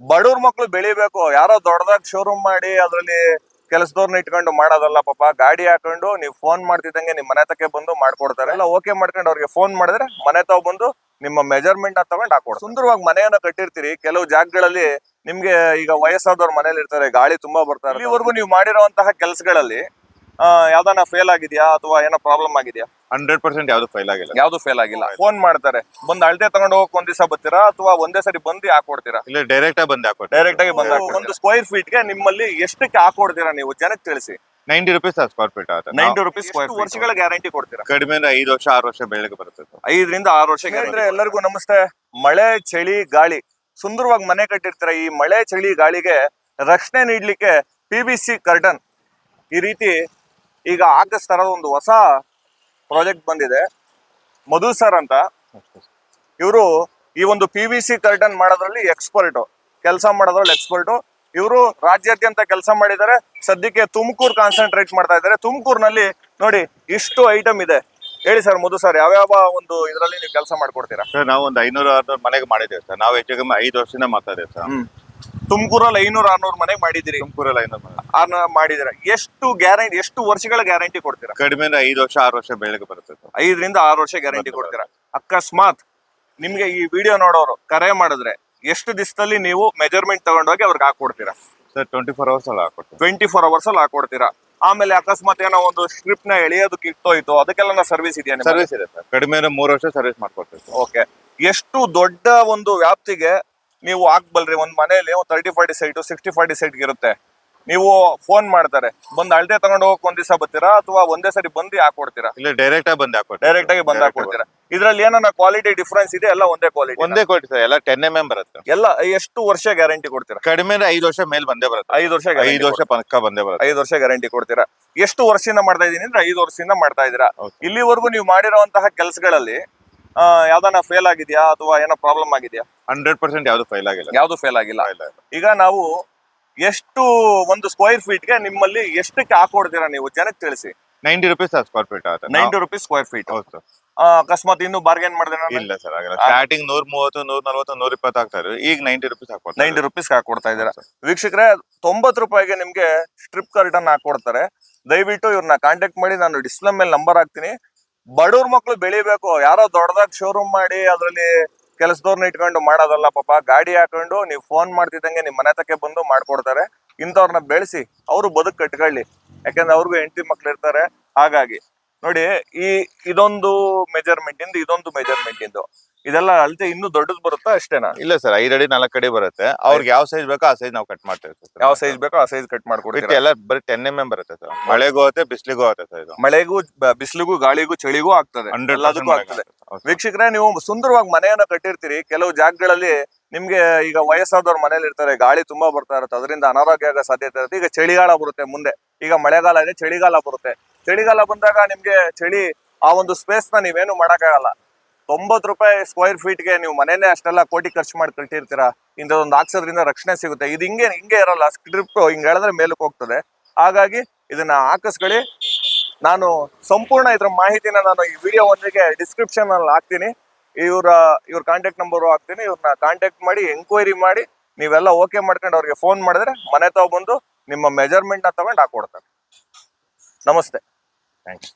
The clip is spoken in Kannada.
ಬಡವ್ರ ಮಕ್ಳು ಬೆಳಿಬೇಕು. ಯಾರೋ ದೊಡ್ಡದಾಗ ಶೋರೂಮ್ ಮಾಡಿ ಅದ್ರಲ್ಲಿ ಕೆಲಸದವ್ರನ್ನ ಇಟ್ಕೊಂಡು ಮಾಡೋದಲ್ಲ ಪಾಪ, ಗಾಡಿ ಹಾಕೊಂಡು ನೀವು ಫೋನ್ ಮಾಡ್ತಿದ್ದಂಗೆ ನಿಮ್ ಮನೆ ತಕ್ಕೆ ಬಂದು ಮಾಡ್ಕೊಡ್ತಾರೆ. ಎಲ್ಲ ಓಕೆ ಮಾಡ್ಕೊಂಡು ಅವ್ರಿಗೆ ಫೋನ್ ಮಾಡಿದ್ರೆ ಮನೆ ತಾವ್ ಬಂದು ನಿಮ್ಮ ಮೆಜರ್ಮೆಂಟ್ ತಗೊಂಡ್ ಹಾಕೊಡ್ತಾರೆ. ಸುಂದರವಾಗಿ ಮನೆಯನ್ನ ಕಟ್ಟಿರ್ತೀರಿ. ಕೆಲವು ಜಾಗಗಳಲ್ಲಿ ನಿಮ್ಗೆ ಈಗ ವಯಸ್ಸಾದವ್ರ ಮನೇಲಿ ಇರ್ತಾರೆ ಗಾಳಿ ತುಂಬಾ ಬರ್ತಾರೆ ಇಲ್ಲಿವರೆಗೂ ನೀವು ಮಾಡಿರುವಂತಹ ಕೆಲಸಗಳಲ್ಲಿ ಯಾವ್ದಾನ ಫೇಲ್ ಆಗಿದ್ಯಾ ಅಥವಾ ಏನೋ ಪ್ರಾಬ್ಲಮ್ ಆಗಿದ್ಯಾ? ಹಂಡ್ರೆಡ್ ಪರ್ಸೆಂಟ್ ಯಾವ್ದು ಫೈಲ್ ಆಗಿಲ್ಲ. ಯಾವ್ದು ಫೇಲ್ ಆಗಿಲ್ಲ. ಫೋನ್ ಮಾಡ್ತಾರೆ. ಬಂದ್ ಅಳತೆ ತಗೊಂಡು ಹೋಗಕ್ ಒಂದ್ ದಿವಸ ಬರ್ತೀರಾ ಅಥವಾ ಒಂದೇ ಸರಿ ಬಂದು ಹಾಕೊಡ್ತೀರಾ ಇಲ್ಲ ಡೈರೆಕ್ಟ್ ಆಗಿ ಬಂದು ಹಾಕೋ ಡೈರೆಕ್ಟ್ ಆಗಿ ಬಂದ್ ಒಂದು ಸ್ಕ್ವೈರ್ ಫೀಟ್ಗೆ ನಿಮ್ಮಲ್ಲಿ ಎಷ್ಟಕ್ಕೆ ಹಾಕೊಡ್ತೀರಾ ನೀವು? ಜನಕ್ಕೆ ತಿಳಿಸಿ. ನೈಂಟಿ ರುಪೀಸ್ ಸ್ಕ್ವೇರ್ ಫೀಟ್ ಆಗುತ್ತೆ ನೈಂಟಿ ರುಪೀಸ್ ವರ್ಷಗಳ ಗ್ಯಾರಂಟಿ ಕೊಡ್ತೀರಾ? ಕಡಿಮೆ ಅಂದ್ರೆ ಐದು ವರ್ಷ ಆರು ವರ್ಷ ಬೆಳಗ್ಗೆ ಬರುತ್ತೆ. ಐದರಿಂದ ಆರು ವರ್ಷ ಅಂದ್ರೆ ಎಲ್ಲರಿಗೂ ನಮಸ್ತೆ. ಮಳೆ ಚಳಿ ಗಾಳಿ. ಸುಂದರವಾಗಿ ಮನೆ ಕಟ್ಟಿರ್ತೀರ ಈ ಮಳೆ ಚಳಿ ಗಾಳಿಗೆ ರಕ್ಷಣೆ ನೀಡ್ಲಿಕ್ಕೆ ಪಿ ಬಿ ಸಿ ಕರ್ಟನ್ ಈ ರೀತಿ ಈಗ ಆಗಸ್ಟ್ ತರದ ಒಂದು ಹೊಸ ಪ್ರಾಜೆಕ್ಟ್ ಬಂದಿದೆ. ಮಧು ಸರ್ ಅಂತ. ಇವರು ಈ ಒಂದು ಪಿ ವಿ ಸಿ ಕರ್ಟನ್ ಮಾಡೋದ್ರಲ್ಲಿ ಎಕ್ಸ್ಪರ್ಟ್ ಕೆಲಸ ಮಾಡೋದ್ರಲ್ಲಿ ಎಕ್ಸ್ಪರ್ಟ್ ಇವರು ರಾಜ್ಯಾದ್ಯಂತ ಕೆಲಸ ಮಾಡಿದ್ದಾರೆ. ಸದ್ಯಕ್ಕೆ ತುಮಕೂರು ಕಾನ್ಸಂಟ್ರೇಟ್ ಮಾಡ್ತಾ ಇದ್ದಾರೆ. ತುಮಕೂರಿನಲ್ಲಿ ನೋಡಿ ಇಷ್ಟು ಐಟಮ್ ಇದೆ. ಹೇಳಿ ಸರ್ ಮಧು ಸರ್ ಯಾವ್ಯಾವ ಒಂದು ಇದರಲ್ಲಿ ನೀವು ಕೆಲಸ ಮಾಡ್ಕೊಡ್ತೀರಾ? ಸರ್ ನಾವು ಒಂದು ಐನೂರು ಆರ್ನೂರು ಮನೆಗೆ ಮಾಡಿದ್ದೇವೆ ಸರ್ ನಾವು ಹೆಚ್ಚು ಕಮ್ಮಿ ಐದು ವರ್ಷದಿಂದ ಮಾಡ್ತಾ ಇದ್ದೇವೆ ಸರ್ ತುಮಕೂರಲ್ಲಿ ಐನೂರ ಆರ್ನೂರು ಮನೆಗೆ ಮಾಡಿದಿರಿ ತುಮಕೂರಲ್ಲಿ ಐನೂರು ಮನೆ. ಮಾಡಿದಿರ ಎಷ್ಟು ಗ್ಯಾರಂಟಿ ಎಷ್ಟು ವರ್ಷಗಳ ಗ್ಯಾರಂಟಿ ಕೊಡ್ತೀರಾ? ಕಡಿಮೆ ಐದು ವರ್ಷ ಆರು ವರ್ಷ ಬೆಳಗ್ಗೆ ಬರುತ್ತೆ. ಐದರಿಂದ ಆರು ವರ್ಷ ಗ್ಯಾರಂಟಿ ಕೊಡ್ತೀರಾ? ಅಕಸ್ಮಾತ್ ನಿಮ್ಗೆ ಈ ವಿಡಿಯೋ ನೋಡೋರು ಕರೆ ಮಾಡಿದ್ರೆ ಎಷ್ಟು ದಿವಸದಲ್ಲಿ ನೀವು ಮೆಜರ್ಮೆಂಟ್ ತಗೊಂಡೋಗಿ ಅವ್ರಿಗೆ ಹಾಕೊಡ್ತೀರಾ? ಸರ್ ಟ್ವೆಂಟಿ ಫೋರ್ ಅವರ್ಸ್ ಅಲ್ಲಿ ಹಾಕೊಟ್ಟು ಟ್ವೆಂಟಿ ಫೋರ್ ಅವರ್ಸ್ ಅಲ್ಲಿ ಹಾಕೊಡ್ತೀರಾ? ಆಮೇಲೆ ಅಕಸ್ಮಾತ್ ಏನೋ ಒಂದು ಸ್ಕ್ರಿಪ್ಟ್ನ ಎಳೆಯೋದು ಇಟ್ಟೋಯ್ತು ಅದಕ್ಕೆಲ್ಲ ಸರ್ವಿಸ್ ಇದೆಯಾ? ಸರ್ವಿಸ್ ಇದೆ ಸರ್. ಕಡಿಮೆ ಮೂರು ವರ್ಷ ಸರ್ವಿಸ್ ಮಾಡ್ಕೊಡ್ತೀವಿ. ಓಕೆ ಎಷ್ಟು ದೊಡ್ಡ ಒಂದು ವ್ಯಾಪ್ತಿಗೆ ನೀವು ಹಾಕ್ಬಲ್ರಿ ಒಂದ್ ಮನೆಯಲ್ಲಿ ಒಂದು thirty forty site sixty forty site ಇರುತ್ತೆ. ನೀವು ಫೋನ್ ಮಾಡ್ತಾರೆ ಬಂದ್ ಅಳತೆ ತಗೊಂಡು ಹೋಗಕ್ ಒಂದ್ ದಿವಸ ಬರ್ತೀರಾ ಅಥವಾ ಒಂದೇ ಸರಿ ಬಂದು ಹಾಕೊಡ್ತೀರಾ? ಇಲ್ಲ ಡೈರೆಕ್ಟ್ ಆಗಿ ಬಂದು ಹಾಕೊಡ್ತೀರಾ ಡೈರೆಕ್ಟ್ ಆಗಿ ಬಂದ್ ಹಾಕೊಡ್ತೀರಾ? ಇದ್ರಲ್ಲಿ ಏನನ್ನ ಕ್ವಾಲಿಟಿ ಡಿಫ್ರೆನ್ಸ್ ಇದೆ ಎಲ್ಲ ಒಂದೇ ಕ್ವಾಲಿಟಿ ಒಂದೇ ಕ್ವಾಲಿಟಿ ಸರ್ ಎಲ್ಲ ಟೆನ್ ಎಂ ಎಂ ಬರುತ್ತೆ. ಎಲ್ಲ ಎಷ್ಟು ವರ್ಷ ಗ್ಯಾರಂಟಿ ಕೊಡ್ತೀರಾ? ಕಡಿಮೆ ಐದು ವರ್ಷ ಮೇಲೆ ಬಂದೇ ಬರುತ್ತೆ. ಐದು ವರ್ಷ ಐದು ವರ್ಷ ಪಕ್ಕ ಬಂದೇ ಬರುತ್ತೆ. ಐದು ವರ್ಷ ಗ್ಯಾರಂಟಿ ಕೊಡ್ತೀರಾ? ಎಷ್ಟು ವರ್ಷದಿಂದ ಮಾಡ್ತಾ ಇದೀನಿ ಅಂದ್ರೆ ಐದು ವರ್ಷದಿಂದ ಮಾಡ್ತಾ ಇದೀರಾ. ಇಲ್ಲಿವರೆಗೂ ನೀವು ಮಾಡಿರುವಂತಹ ಕೆಲಸಗಳಲ್ಲಿ ಯಾವ್ದಾನ ಫೇಲ್ ಆಗಿದ್ಯಾ ಅಥವಾ ಏನೋ ಪ್ರಾಬ್ಲಮ್ ಆಗಿದ್ಯಾ? ಹಂಡ್ರೆಡ್ ಪರ್ಸೆಂಟ್ ಯಾವ್ದು ಫೈಲ್ ಆಗಿಲ್ಲ. ಯಾವ್ದು ಫೇಲ್ ಆಗಿಲ್ಲ. ಈಗ ನಾವು ಎಷ್ಟು ಒಂದು ಸ್ಕ್ವೈರ್ ಫೀಟ್ಗೆ ನಿಮ್ಮಲ್ಲಿ ಎಷ್ಟಕ್ಕೆ ಹಾಕೊಡ್ತೀರಾ ನೀವು? ಜನಕ್ಕೆ ತಿಳಿಸಿ. ನೈಂಟಿ ರುಪೀಸ್ ಸ್ಕ್ವೇರ್ ಫೀಟ್ ಆಗುತ್ತೆ. ನೈಂಟಿ ರುಪೀಸ್ ಸ್ಕ್ವೇರ್ ಫೀಟ್ ಹೌದು ಅಕಸ್ಮಾತ್ ಇನ್ನು ಬಾರ್ಗೇನ್ ಮಾಡಿದ್ರೆ ಇಲ್ಲ ಸರ್ ಆಗಲ್ಲ. ಸ್ಟಾರ್ಟಿಂಗ್ ನೂರ್ ಮೂವತ್ತು ನೂರ್ ನಲ್ವತ್ತು ನೂರ್ ಇಪ್ಪತ್ತು ಆಗ್ತಾರೆ ಈಗ ನೈಂಟಿ ರುಪೀಸ್ ಹಾಕೊಡ್ತಾರೆ. ನೈಂಟಿ ರುಪೀಸ್ ಹಾಕೊಡ್ತಾ ಇದ್ದೀರಾ. ವೀಕ್ಷಕರೇ ತೊಂಬತ್ತು ರೂಪಾಯಿಗೆ ನಿಮ್ಗೆ ಸ್ಟ್ರಿಪ್ ಕರ್ಟನ್ ಹಾಕೊಡ್ತಾರೆ. ದಯವಿಟ್ಟು ಇವ್ರನ್ನ ಕಾಂಟ್ಯಾಕ್ಟ್ ಮಾಡಿ ನಾನು ಡಿಸ್ಪ್ಲೇ ಮೇಲೆ ನಂಬರ್ ಹಾಕ್ತೀನಿ. ಬಡವ್ರ ಮಕ್ಳು ಬೆಳಿಬೇಕು. ಯಾರೋ ದೊಡ್ಡದಾಗ ಶೋರೂಮ್ ಮಾಡಿ ಅದ್ರಲ್ಲಿ ಕೆಲಸದವ್ರನ್ನ ಇಟ್ಕೊಂಡು ಮಾಡೋದಲ್ಲ ಪಾಪ. ಗಾಡಿ ಹಾಕೊಂಡು ನೀವು ಫೋನ್ ಮಾಡ್ತಿದ್ದಂಗೆ ನಿಮ್ ಮನೆ ತಕ್ಕೆ ಬಂದು ಮಾಡ್ಕೊಡ್ತಾರೆ. ಇಂಥವ್ರನ್ನ ಬೆಳೆಸಿ ಅವರು ಬದುಕು ಕಟ್ಕೊಳ್ಳಿ. ಯಾಕಂದ್ರೆ ಅವ್ರಿಗೂ ಹೆಂಡತಿ ಮಕ್ಳು ಇರ್ತಾರೆ. ಹಾಗಾಗಿ ನೋಡಿ ಈ ಇದೊಂದು ಮೆಜರ್ಮೆಂಟ್ ಇಂದ ಇದೊಂದು ಮೆಜರ್ಮೆಂಟ್ ಇಂದು. ಇದೆಲ್ಲ ಅಳತೆ ಇನ್ನೂ ದೊಡ್ಡದು ಬರುತ್ತಾ ಅಷ್ಟೇನಾ? ಇಲ್ಲ ಸರ್ ಐದು ಅಡಿ ನಾಲ್ಕು ಅಡಿ ಬರುತ್ತೆ. ಅವ್ರಿಗೆ ಯಾವ ಸೈಜ್ ಬೇಕೋ ಆ ಸೈಜ್ ನಾವು ಕಟ್ ಮಾಡ್ತೇವೆ ಸರ್. ಯಾವ ಸೈಜ್ ಬೇಕೋ ಆ ಸೈಜ್ ಕಟ್ ಮಾಡ್ಕೊಡ್ತೀವಿ ಎಲ್ಲ ಬರೀ ಟೆನ್ ಎಂ ಎಂ ಬರುತ್ತೆ ಸರ್. ಮಳೆಗೂ ಹೋಗುತ್ತೆ ಬಿಸಿಲಿಗೂ ಹೋಗುತ್ತೆ ಸರ್ ಇದು. ಮಳೆಗೂ ಬ- ಬಿಸಿಲಿಗೂ ಗಾಳಿಗೂ ಚಳಿಗೂ ಆಗ್ತದೆ. ಎಲ್ಲದಕ್ಕೂ ಆಗ್ತದೆ. ವೀಕ್ಷಕರೇ ನೀವು ಸುಂದರವಾಗಿ ಮನೆಯನ್ನ ಕಟ್ಟಿರ್ತೀರಿ. ಕೆಲವು ಜಾಗಗಳಲ್ಲಿ ನಿಮ್ಗೆ ಈಗ ವಯಸ್ಸಾದವ್ರ ಮನೇಲಿ ಇರ್ತಾರೆ ಗಾಳಿ ತುಂಬಾ ಬರ್ತಾ ಇರುತ್ತೆ ಅದರಿಂದ ಅನಾರೋಗ್ಯ ಆಗೋ ಸಾಧ್ಯತೆ ಇರುತ್ತೆ. ಈಗ ಚಳಿಗಾಲ ಬರುತ್ತೆ ಮುಂದೆ. ಈಗ ಮಳೆಗಾಲ ಇದೆ ಚಳಿಗಾಲ ಬರುತ್ತೆ. ಚಳಿಗಾಲ ಬಂದಾಗ ನಿಮ್ಗೆ ಚಳಿ ಆ ಒಂದು ಸ್ಪೇಸ್ನ ನೀವೇನು ಮಾಡಕ್ಕಾಗಲ್ಲ. ತೊಂಬತ್ತು ರೂಪಾಯಿ ಸ್ಕ್ವೈರ್ ಫೀಟ್ಗೆ ನೀವು ಮನೇನೆ ಅಷ್ಟೆಲ್ಲ ಕೋಟಿ ಖರ್ಚು ಮಾಡಿ ಕಟ್ಟಿರ್ತೀರಾ? ಇಂಥದೊಂದು ಹಾಕ್ಸೋದ್ರಿಂದ ರಕ್ಷಣೆ ಸಿಗುತ್ತೆ. ಇದು ಹಿಂಗೆ ಹಿಂಗೆ ಇರಲ್ಲ. ಸ್ಕ್ರಿಪ್ ಹಿಂಗೆ ಹೇಳಿದ್ರೆ ಮೇಲಕ್ಕೆ ಹೋಗ್ತದೆ. ಹಾಗಾಗಿ ಇದನ್ನ ಹಾಕಿಸ್ಕೊಳ್ಳಿ. ನಾನು ಸಂಪೂರ್ಣ ಇದ್ರ ಮಾಹಿತಿನ ನಾನು ಈ ವಿಡಿಯೋ ಒಂದಿಗೆ ಡಿಸ್ಕ್ರಿಪ್ಷನ್ ಅಲ್ಲಿ ಹಾಕ್ತೀನಿ. ಇವರ, ಇವ್ರ ಕಾಂಟ್ಯಾಕ್ಟ್ ನಂಬರ್ ಹಾಕ್ತೀನಿ. ಇವ್ರನ್ನ ಕಾಂಟ್ಯಾಕ್ಟ್ ಮಾಡಿ ಎಂಕ್ವೈರಿ ಮಾಡಿ, ನೀವೆಲ್ಲ ಓಕೆ ಮಾಡ್ಕೊಂಡು ಅವ್ರಿಗೆ ಫೋನ್ ಮಾಡಿದ್ರೆ ಮನೆ ತಗೊಂಡು ಬಂದು ನಿಮ್ಮ ಮೆಜರ್ಮೆಂಟ್ನ ತಗೊಂಡು ಹಾಕೊಡ್ತಾರೆ. ನಮಸ್ತೆ. Thanks.